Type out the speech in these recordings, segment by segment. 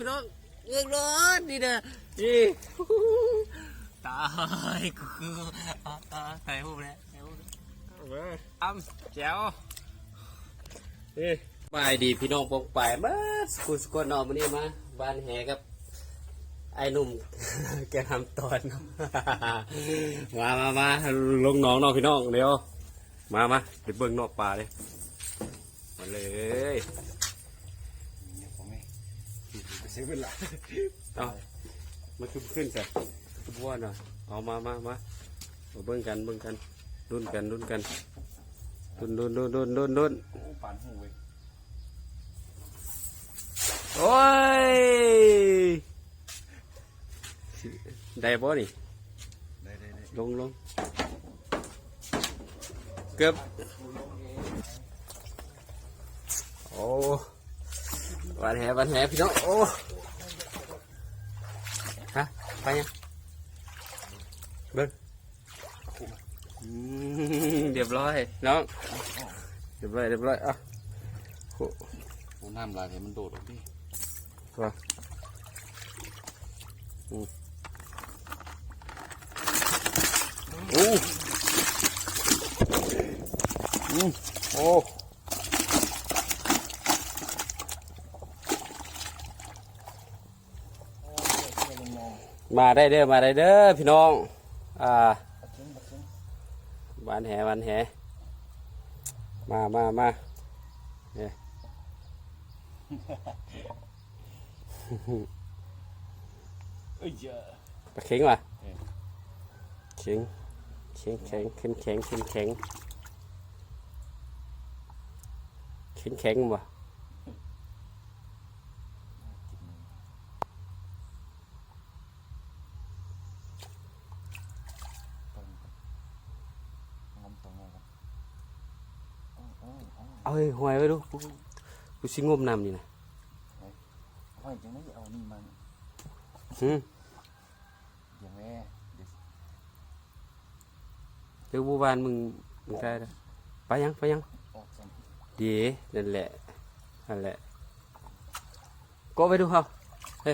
พี่น้องเงือกร้อนนี่นะนี่ตายกูคืออะอะถ่ายรูแล้วถ่ายรูปแล้วอ้ำแจ๋วนี่บายดีพี่น้องปองไปมาสกุสกุลนอนมานี่มาบ้านแหกับไอ้หนุ่มแกทำตอนมามามาลงน้องเนอกพี่น้องเดี๋ยวมามาไปเบิ่งนอกป่าเลยมาเลย ไปซื้อเป็นหลักเอามาขึ้นขึ้นกันขึ้นบ้วนอะเอามามามามาเบิ่งกันเบิ่งกันรุ่นกันรุ่นกันรุ่นรุ่นรุ่นรุ่นรุ่นรุ่นโอ้ปานหูเว้ยโอ้ยได้บ่นี่ได้ได้ได้ลงลงเกือบโอ้ วันแหวันแหพี่น้องโอ้ฮะไปยังเบิ้งอืมเรียบร้อยน้องเรียบร้อยเรียบร้อยอะโอ้โอ้น้ำลายเนี่ยมันโดดออกดิว่าอืมโอ้อืมโอ้ มาได้เด้อมาได้เด้อพี่น้องอ่าวันแหวันแหมามามาเนี่ยเอ้ยเจ้าปลาเข็งว่ะเออเข็งเข็งแข็งขึ้นแข็งขึ้นแข็งแข็งแข็งว่ะ งมตัวงมกันโอ้โอ้โอ้ เอาเฮ้ยหอยไว้ดูกูกูสิงมน้ำนี่นะห้อยจังไดเอานี่มันหืมเดี๋ยวแม่เดี๋ยวเดี๋ยวบูบานมึงมึงได้แล้วไปยังไปยังออกสันเดีนั่นแหละนั่นแหละก็ไปดูเขาเ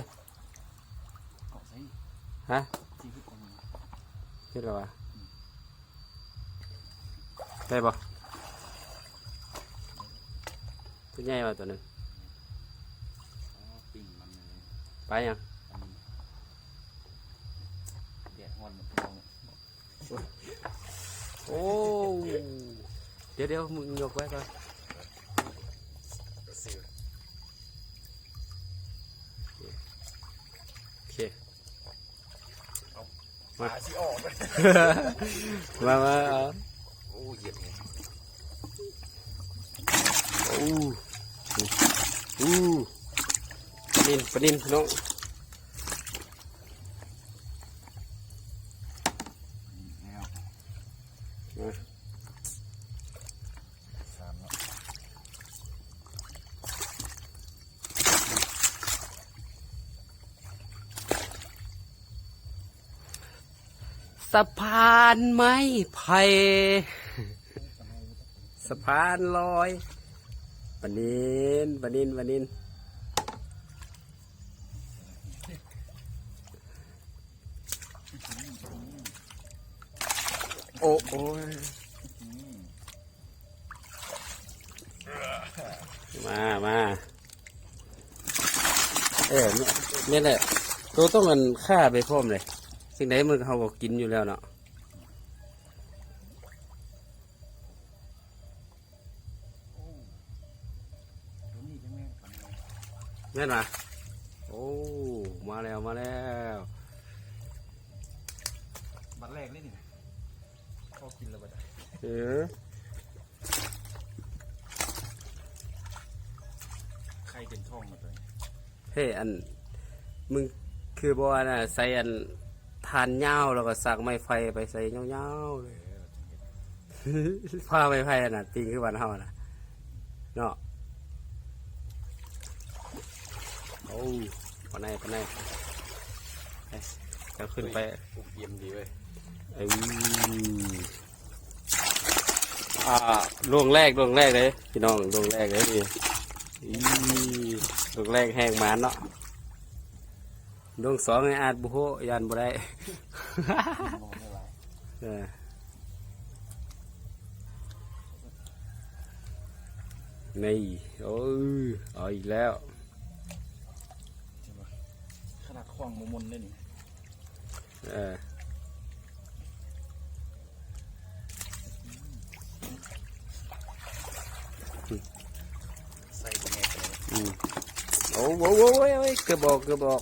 กาะใส่ฮะชีวิตอันนี้เห็นหรอวะได้ปะ ตัวใหญ่ป่ะตัวหนึงอ๋อปิ่งมันเลยไปยังอันนี้แดดฮ้อนมันลองโอ้เดี๋ยวเดี๋ยวมึงยกไว้ก่อนโอเคมาสิออกไปมามาเอาโอ้เหยียบไงโอ้อู้ ปนินปนินพี่น้องสะพานไม้ไผ่สะพานลอยานินปลานินปลานินโอ้โอ้ยมามาเออนี่แหละตัวต้องมันฆ่าไปพร้อมเลย สิ่งไหนมันเขาก็กินอยู่แล้วเนาะ ตัวนี้จังแม่นปันเลย แม่นมาโอ้มาแล้วมาแล้วบัตรแรกเลยนี่พอกินแล้วบัดเออใครเป็นท่องมาตัวนี้เฮ้ยอันมึงคือบอกว่าน่ะใส่อันทานเหย้าแล้วก็สักไม้ไฟไปใส่เหย้าๆเลยผ้าไม้ไฟอันน่ะติงคือวันเฮาน่ะเนาะโอ้ปานไหนปานไหนไปเดี๋ยวขึ้นไปโอ้เยี่ยมดีเว้ยเอ้ยอ่าดวงแรกดวงแรกเลยพี่น้องดวงแรกเลยพี่อีดวงแรกแห้งหมานเนาะดวงสองไอ้อาจบุโหยันบ่ได้มองไม่ไหวเออนี่โอ้ยเอาอีกแล้ว ขนาดขวางมุมมนเลยนี่เออใส่ตรงนี้ไปเลยอืมโอ้โหโอ้โหโอ้โหเกือบบอกเกือบบอก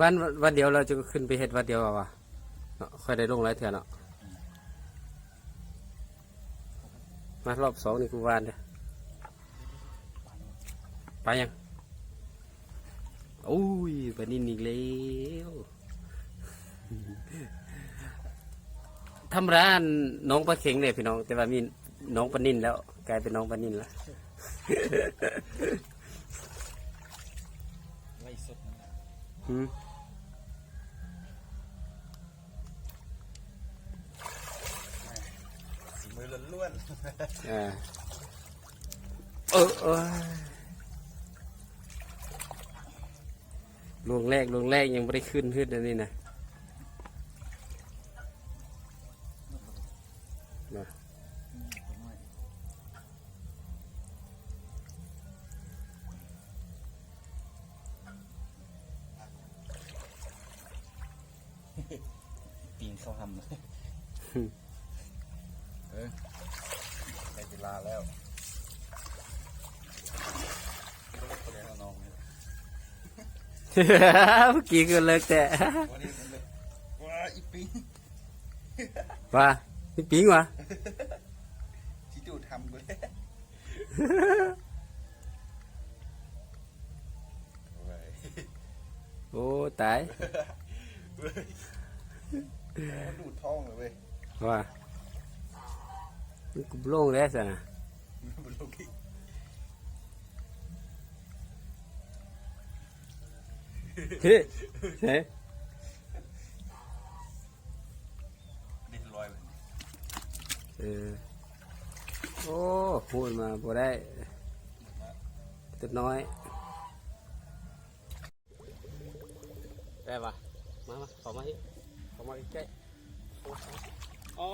วันวันเดียวเราจะขึ้นไปเฮ็ดวันเดียวอะวะเนาะค่อยได้ลงหลายเถื่อเนาะารอบสองนี่กูวานเด้อไปยังโอ้ยบันนี้อีกแล้วทำร้านน้องปลาเข็งเนี่ยพี่น้อง แต่ว่ามีน้องปลานินแล้ว กลายเป็นน้องปลานินแล้วไล่สดนั่นแหละ หืม สีมื อล้วนอ่าเออเออลวงแรกลวงแรกยังไม่ได้ขึ้นขึ้นอันนี้นะ เมื่อกี้ก็เลิกแต่วันนี้ผมเลยว้าอีปิงว่าพี่ปิงวะที่จูทำกูเลยโอ้ยโอ้ตายเว้ยมันดูดท้องเลยเว้ยว่ามันกูโล่งแล้วสินะ บนโลกิเฮ้ยเฮ้ยเด็ดลอยเออโอ้พูดมาบ่ได้ติดน้อย ได้ปะมามาขอมาอีกขอมาอีกใกล้อ๋อ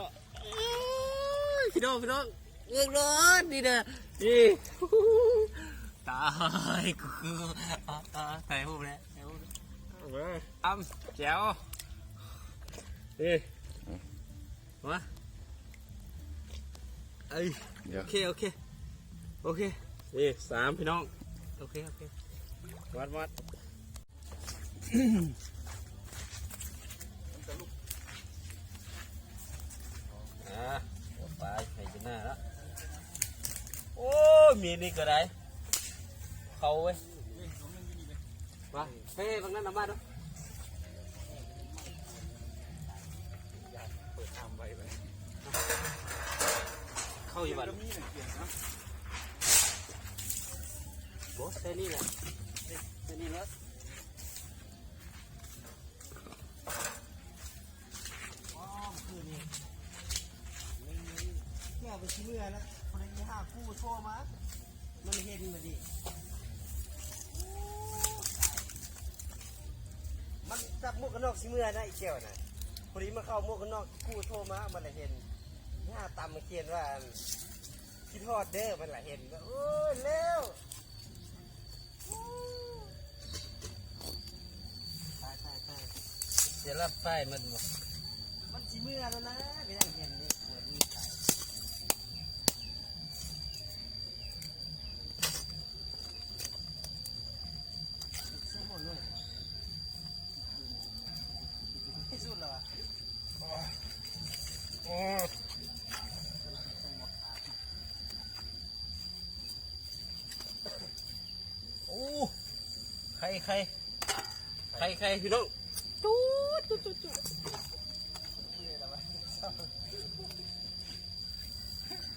พี่น้องพี่น้องเงือกร้อนนี่นะนี่ตายกูคืออะอะถ่ายรูปแล้ว ถ่ายรูปแล้วอ้ำแจ๋วนี่มาเอ้ยเดี๋ยวโอเคโอเคโอเคนี่สามพี่น้อง โอเคโอเควัดวัดอ่าเดี๋ยวไปให้จะหน้าแล้วโอ้ยมีนี่ก็ได้เขาเว้ย เฮ้ยบางนั้นนำมาดูเปิดทำไว้ไปเข้าอยู่บ้านมีหนึ่งเสียงนะโบสเซนี่แหละเซนี่แล้วแม่ไปชี้เมื่อแล้วคนนี้ห้าคู่โทรมามันเห็นมาดิ มันจับหมวกกันนอกชิเมื่อนะไอ้เกี่ยวนะพอดีมาเข้าหมวกกันนอกกู้โทรมามันละเห็นหน้าตำมาเขียนว่าคิดทอดเด้อมันละเห็นว่าโอ้ยเร็วโอ้ตายตายตายเดี๋ยวรับป้ายมันบอกมันชิเมื่อแล้วนะไม่ไหนนี่ ใครใครใครใครพี่น้องจู๊ดจู๊ดจู๊ดจู๊ด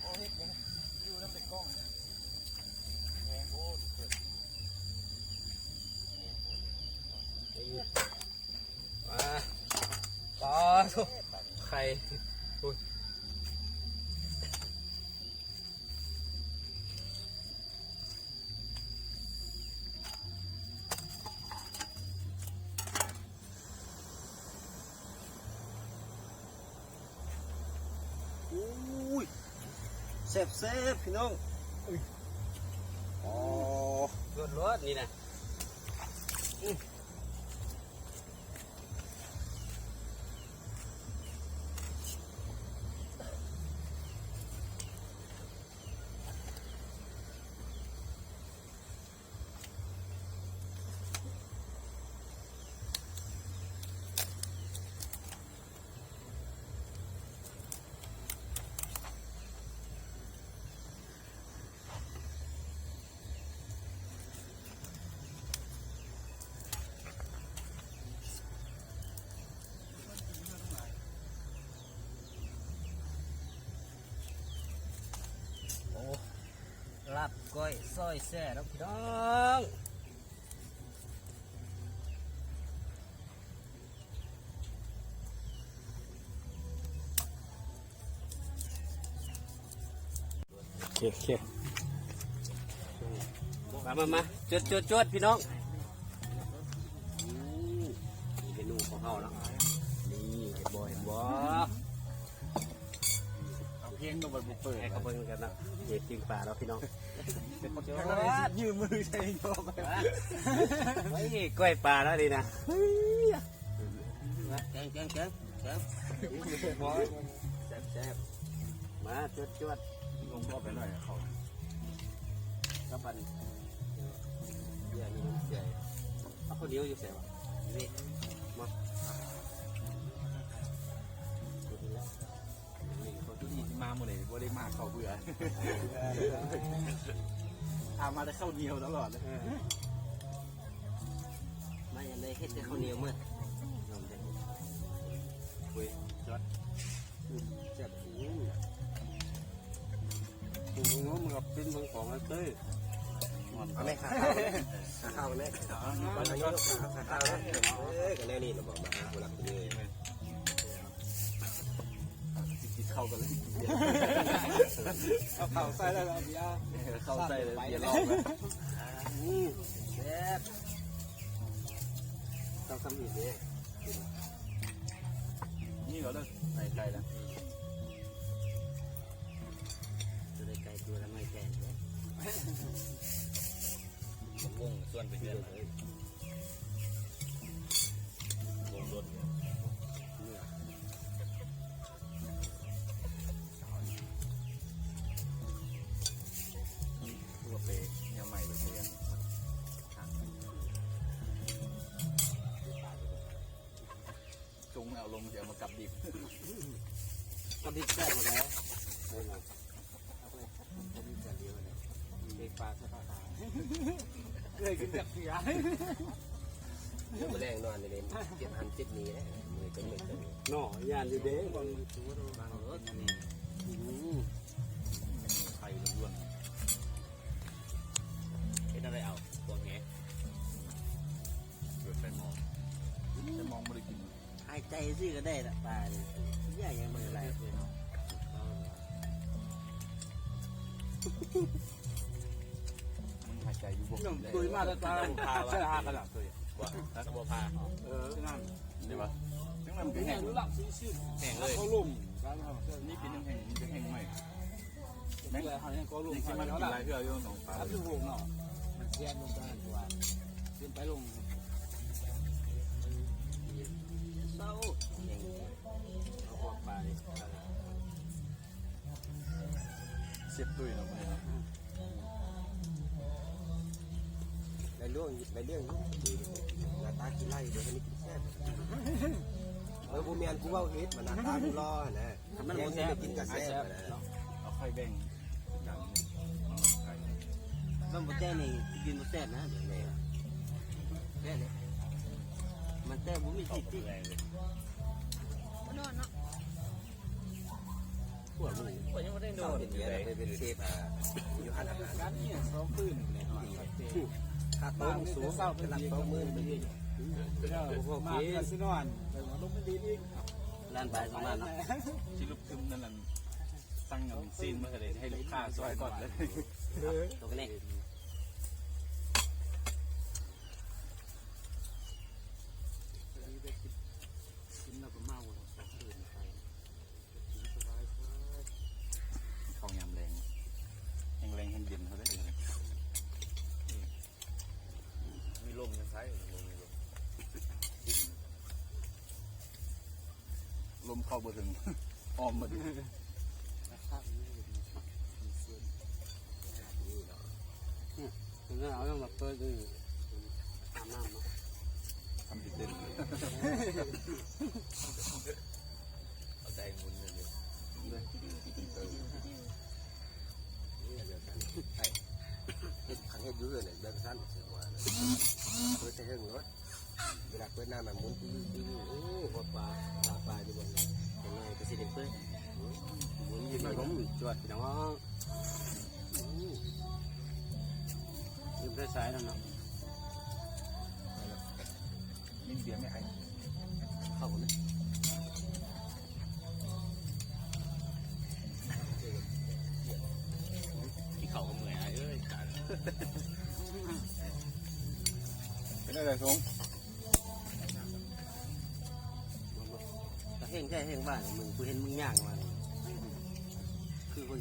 โอ้เฮ็ดยังอยู่น้ำแต่กล้องแรงโอ้เปิดมาต่อ เซฟเซฟพี่น้องอ๋อรถรถนี่นะาบก้อยซอยแซ่แล้วพี่น้องโอเคโอเคมามามาจดจดจดพี่น้อง ปิดให้เขาเบิ่งกันนะเด็กจริงป่าแล้วพี่น้องยืมมือใช่โยกไว้กล้วยปลาแล้วดีนะแกงแกงแกงแกงแซ่บแซ่บมาจวดจวดลงรอบไปหน่อยเขากระปันเดี๋ยวนี้มันเสียเอาข้าวเหนียวอยู่เสียวะนี่มา นที่นี่มาหมดเลยบ่ได้มาเขาเบื่ออามาได้เข้าเดียวตลอดเลยมาอย่างไรเฮ็ดแต่ข้าวเหนียวมื้อคุยจวดแซ่บอืมมึงว่ามึงกับเป็นเมืองของไอ้เต้ยเอาไหมขาข้าวขาข้าวไหมขาขาข้าวนะเอ้ยกันแน่นี่เราบอกมาหลักเลยจิต เข้ากันเลยเอาเข่าใส่แล้วเอาเบียร์เข้าใจเลยอย่าลองเลยแซ่บต้องทำอีกเลยนี่ก็เลิกใส่ใจแล้วจะได้ไก่ตัวละไม่แก่เลยวงส่วนไปเดือนเลย ริกแซ่บหมดแล้วเอาไปทำพริกแซ่บเดียวเลยเด็กปลาส่ปลาขาวเลยกินจากเบียร์แมลงนอนในนี้เจ็บหันเจ็บนี้นะมือเป็มือเป็นหน่อยานอยู่เด้บางตัวบางรถนี่อืมไข่ล้วนเห็นอะไรเอา ใจซื่อก็ได้ละปลาเนี่ยใหญ่ยังมืออะไรเลยมันหายใจอยู่บกหนุ่มตุยมาแล้วตาใช่หากันหลังตุยว่าแล้วก็บัวพาเออนั่นเดี๋ยววะจังมันเป็เป็นนแห่แห่งงรู้หลักซื้อชื่อแข่งเลยเขาลุ่มร้านเขานี่เป็นแห่งนี่เป็นแห่งใหม่แม่งเลยเขาเนี่ยเขาลุ่มนี่เขาคือมันแล้วกินล่ะหลายเทื่ออยู่สองปลารับคือวงเนาะมันเสียนลงไปตัวขึ้นไปลง เสียบตุ้ยเนาะมันเรื่องในเรื่องนาตากินไล่เดี๋ยวนี้กินแซ่บเออบุเมียนกูว่าเฮ็ดมันนาตากูรอนะมันบ่แซ่บกินกับแซ่บนะเอาไข่แบ่งกันไข่มันบ่แซ่บนี่กินบ่แซ่บนะเดี๋ยวนี้แซ่บเลย มันแซ่บบ่มีสิทธิ์ที่แรงเลยพวกมึงก็ยังไม่ได้โดโดนนเดี๋ยวไปเป็นเชฟอ่าอยู่หันอาหารร้านเนี้เขาขึ้นเลยหน่อยค่าโต๊ะสูงเป็นหลักสองหมื่นไปดิเออมาคาสินอนแต่ว่าลงไม่ดีอีกล้านบาทประมาณเนาะที่ลูกคึมนั่นน่ะตั้งเงินซีนมาเลยให้ลูกค้าซอยก่อนเลยตัวนี้กินแล้วก็เมาแล้วก็ตื่นไป เขายำแรงแห้งแรงแห้งเย็นเขาได้เลย มีลมยังใช้ลมมีลม ลมเข้าบ่ถึง อ้อมมาดินะครับนี่มีเส้นนี่เนาะถึงนั้นเอาต้องมาเปิดดูอาบน้ำเนาทำติดเต้นเอาใจหมุนเลยขันเฮ็ดอยู่เลยเดินสั้นเสียว่าเปิดแต่เฮงรถเวลาเปิดหน้ามันมุนตื้อตื้อโอ้ปลาปลาปลาปลาอยู่บนยังไงก็สิเด็กเปิด มุนยืนล้มจวดพี่น้องยืมได้สายแล้วเนาะนิ่เบียร์ไม่ไอเข้าเลย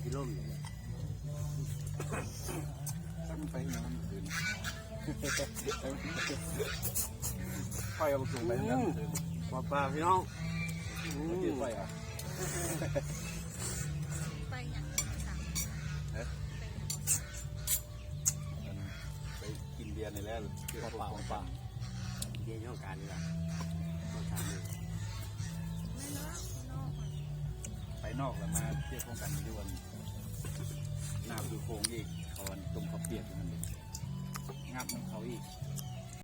ที่เขาก็เหมื่อยเอ้ยจัดเป็นอะไรสงก็เฮงแค่เฮงบ้านมึงกูเห็นมึงย่างมาคือคนที่ล้มอยู่ตั้งไปยังมันคืนไฟเอาสูงไปนั่นคืนปลาปลาพี่น้องเมื่อกี้ไฟอะไปอย่างสั่งไปอย่างไปกินเบียร์ในแล้วเกี่ยวกับเปล่าเปล่าเรียนช่องการนี่แหละ นอกแล้วมาเที่ยวโครงการนี้ด้วยน้ำดูโค้งอีกตอนตรงเขาเปียกมันงับน้ำเขาอีก